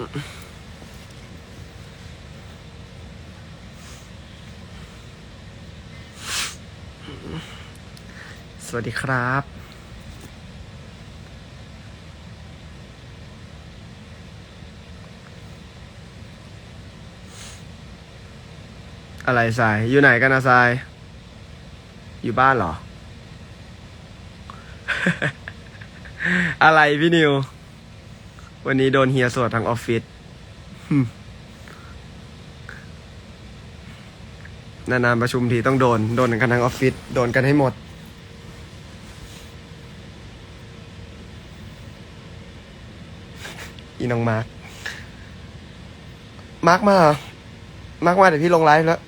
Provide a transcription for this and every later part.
สวัสดีครับอะไรทราย อยู่ไหนกันนะทราย อยู่บ้านเหรอ อะไรพี่นิว วันนี้โดนเฮียสวดทั้งออฟฟิศหึนานๆประชุมทีต้องโดน โดนกันทั้งออฟฟิศ โดนกันให้หมด อีน้องมาร์ค มาร์คมาเหรอมาร์คมาเดี๋ยวพี่ลงไลฟ์แล้ว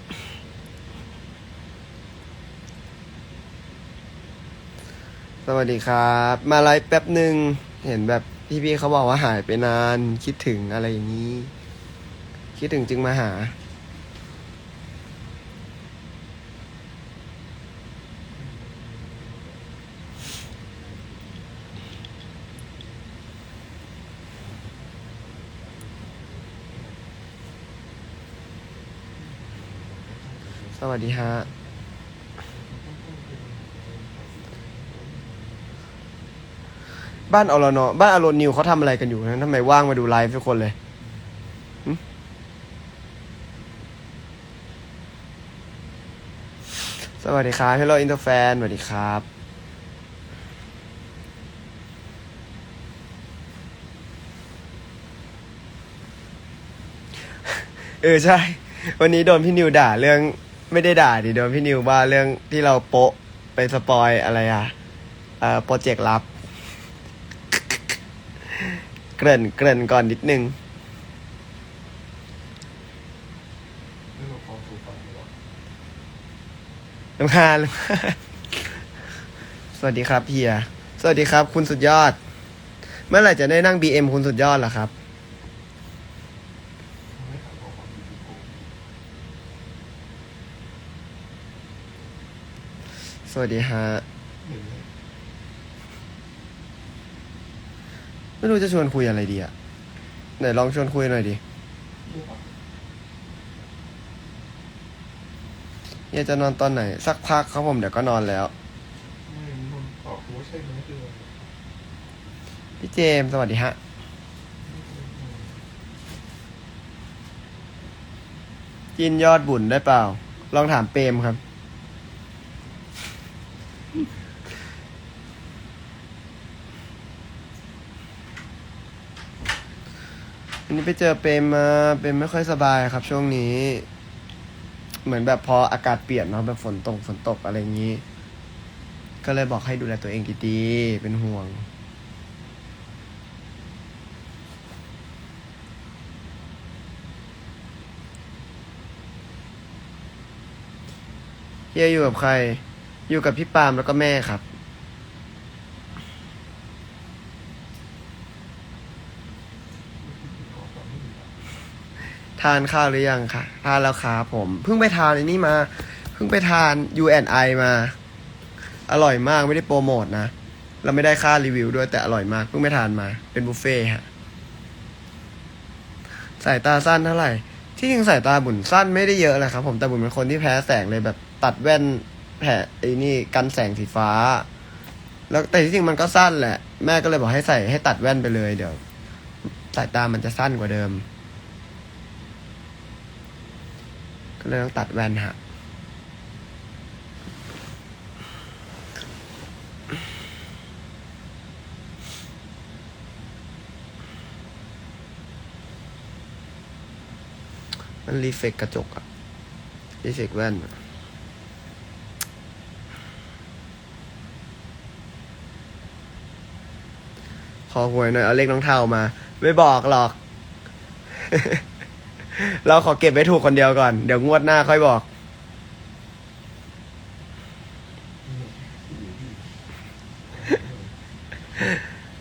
สวัสดีครับ มาไลฟ์แป๊บหนึ่ง เห็นแบบ พี่ๆเขาบอกว่าหายไปนาน คิดถึงอะไรอย่างนี้ คิดถึงจึงมาหา สวัสดีฮะ บ้านอรนอบ้านอารอนนิวเขาทำอะไรกันอยู่นะทำไมว่างมาดูไลฟ์ทุกคนเลยสวัสดีครับ Hello Interfan สวัสดีครับ เออใช่ วันนี้โดนพี่นิวด่าเรื่องไม่ได้ด่าดิโดนพี่นิวว่าเรื่องที่เราโปะไปสปอยอะไรอะเอ่อโปรเจกต์ลับ กริ่นเกริ่นก่อนนิดนึงไม่รู้ความถูกต้องหรือเปล่าลำคาญลำคาญสวัสดีครับเฮีย สวัสดีครับ คุณสุดยอด เมื่อไหร่จะได้นั่ง BM คุณสุดยอดล่ะครับ สวัสดีฮะหนึ่งเล ไม่รู้จะชวนคุยอะไรดีอะไหนลองชวนคุยหน่อยดิรู้ปะเฮียจะนอนตอนไหน สักพักครับผมเดี๋ยวก็นอนแล้ว ไม่มันตอบรู้ว่าใช่ไหมคืออะไรพี่เจมส์สวัสดีฮะกินยอดบุญได้เปล่า ลองถามเปรมครับันนี้ไปเจอเปรมมาเปรมไม่ค่อยสบายครับ ช่วงนี้ เหมือนแบบพออากาศเปลี่ยนเนาะแบบฝนตกฝนตกอะไรอย่างนี้ ก็เลยบอกให้ดูแลตัวเองดีๆเป็นห่วงเฮียอยู่กับใคร อยู่กับพี่ปามแล้วก็แม่ครับ ทานข้าวหรือยังคะทานแล้วครับผม เพิ่งไปทานอ้นี่มา เพิ่งไปทาน U&I มา อร่อยมากไม่ได้โปรโมทนะ เราไม่ได้ค่ารีวิวด้วยแต่อร่อยมาก เพิ่งไปทานมา เป็นบุฟเฟ่ต์ฮะ สายตาสั้นเท่าไหร่ ที่จริงสายตาบุญสั้นไม่ได้เยอะนะครับ ผมแต่บุญเป็นคนที่แพ้แสงเลยแบบตัดแว่นแผ่ไอ้นี่กันแสงสีฟ้า แล้วแต่ที่จริงมันก็สั้นแหละ แม่ก็เลยบอกให้ใส่ให้ตัดแว่นไปเลยเดี๋ยวสายตามันจะสั้นกว่าเดิม ก็เลยต้องตัดแว่นฮะมันรีเฟกกระจกอะรีเฟกแว่นอะขอหวยหน่อยเอาเลขน้องเท่ามา ไม่บอกหรอก เราขอเก็บไว้ถูกคนเดียวก่อน เดี๋ยวงวดหน้าค่อยบอก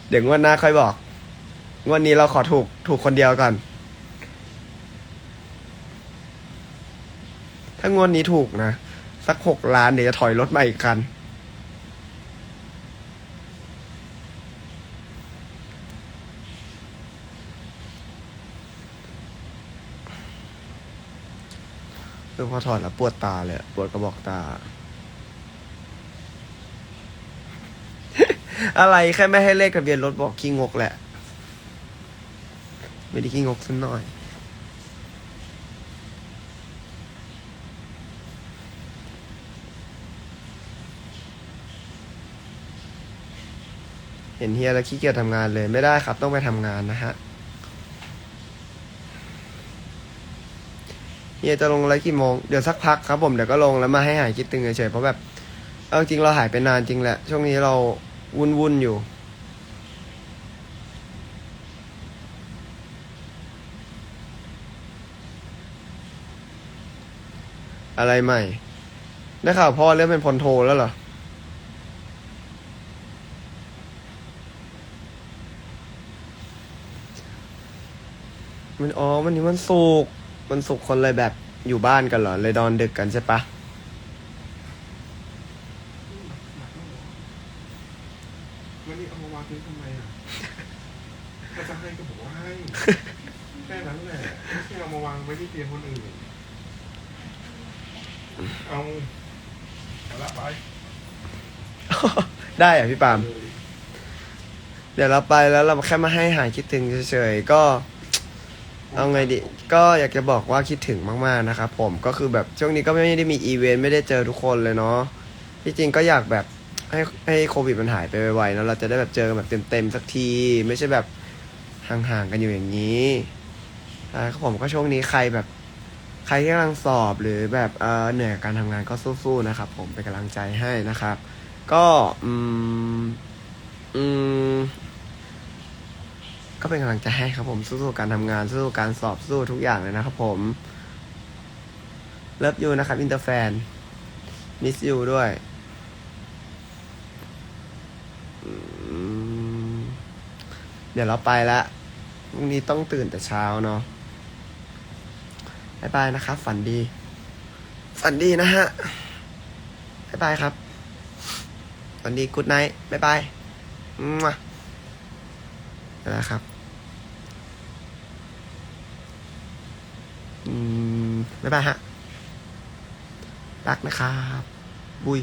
เดี๋ยวงวดหน้าค่อยบอก งวดนี้เราขอถูกถูกคนเดียวก่อน ถ้างวดนี้ถูกนะ สักหกล้านเดี๋ยวจะถอยรถมาอีกคัน คือพอถอดแล้วปวดตาเลยอะปวดกระบอกตา อะไรแค่ไม่ให้เลขทะเบียนรถบอกขี้งกแหละ ไม่ได้ขี้งกสักหน่อยเห็นเฮียแล้วขี้เกียจทำงานเลยไม่ได้ครับต้องไปทำงานนะฮะ เฮียจะลงอะไรกี่โมง เดี๋ยวสักพักครับผมเดี๋ยวก็ลงแล้วมาให้หายคิดตึงเฉยๆเพราะแบบเอาจริงเราหายไปนานจริงแหละ ช่วงนี้เราวุ่นวุ่นอยู่ อะไรใหม่ได้ข่าวพ่อเริ่มเป็นพลโทแล้วเหรอมันอ๋อวันนี้มันสุก ร์มันสุกร์คนเลยแบบอยู่บ้านกันเหรอ เลยนอนดึกกันใช่ปะวันนี้เอามาวางทิ้งทำไมอะถ้าจะให้ก็บอกว่าให้ แค่นั้นแหละไม่ใช่เอามาวางไว้ที่เตียงคนอื่น เอาเอาละไป ได้เหรอะพี่ปาล์มเลยเดี๋ยวเราไปแล้วเราแค่มาให้หายคิดถึงเฉยๆก็ เอาไงดีก็อยากจะบอกว่าคิดถึงมากๆนะครับผมก็คือแบบช่วงนี้ก็ไม่ได้มีอีเวนต์ไม่ได้เจอทุกคนเลยเนาะที่จริงก็อยากแบบให้ให้โควิดมันหายไปไวๆเนอะเราจะได้แบบเจอกันแบบเต็มๆสักที ไม่ใช่แบบห่างๆกันอยู่อย่างนี้อ่ครับผมก็ช่วงนี้ใครแบบ ใครที่กำลังสอบหรือแบบเออเหนื่อยกับการทำงานก็สู้ๆนะครับ ผมเป็นกำลังใจให้นะครับ ก็อืมอืม ก็เป็นกำลังใจให้ครับผมสู้ๆการทำงานสู้ๆการสอบสู้ทุกอย่างเลยนะครับผมเลิฟยูนะครับอินเตอร์แฟนมิสยูด้วยเดี๋ยวเราไปละพรุ่งนี้ต้องตื่นแต่เช้าเนาะบายบายนะครับ ฝันดี ฝันดีนะฮะบายบายครับ ฝันดีกูดไนท์บายบายนะครับ อืม บ๊ายบายฮะ รักนะครับ บุย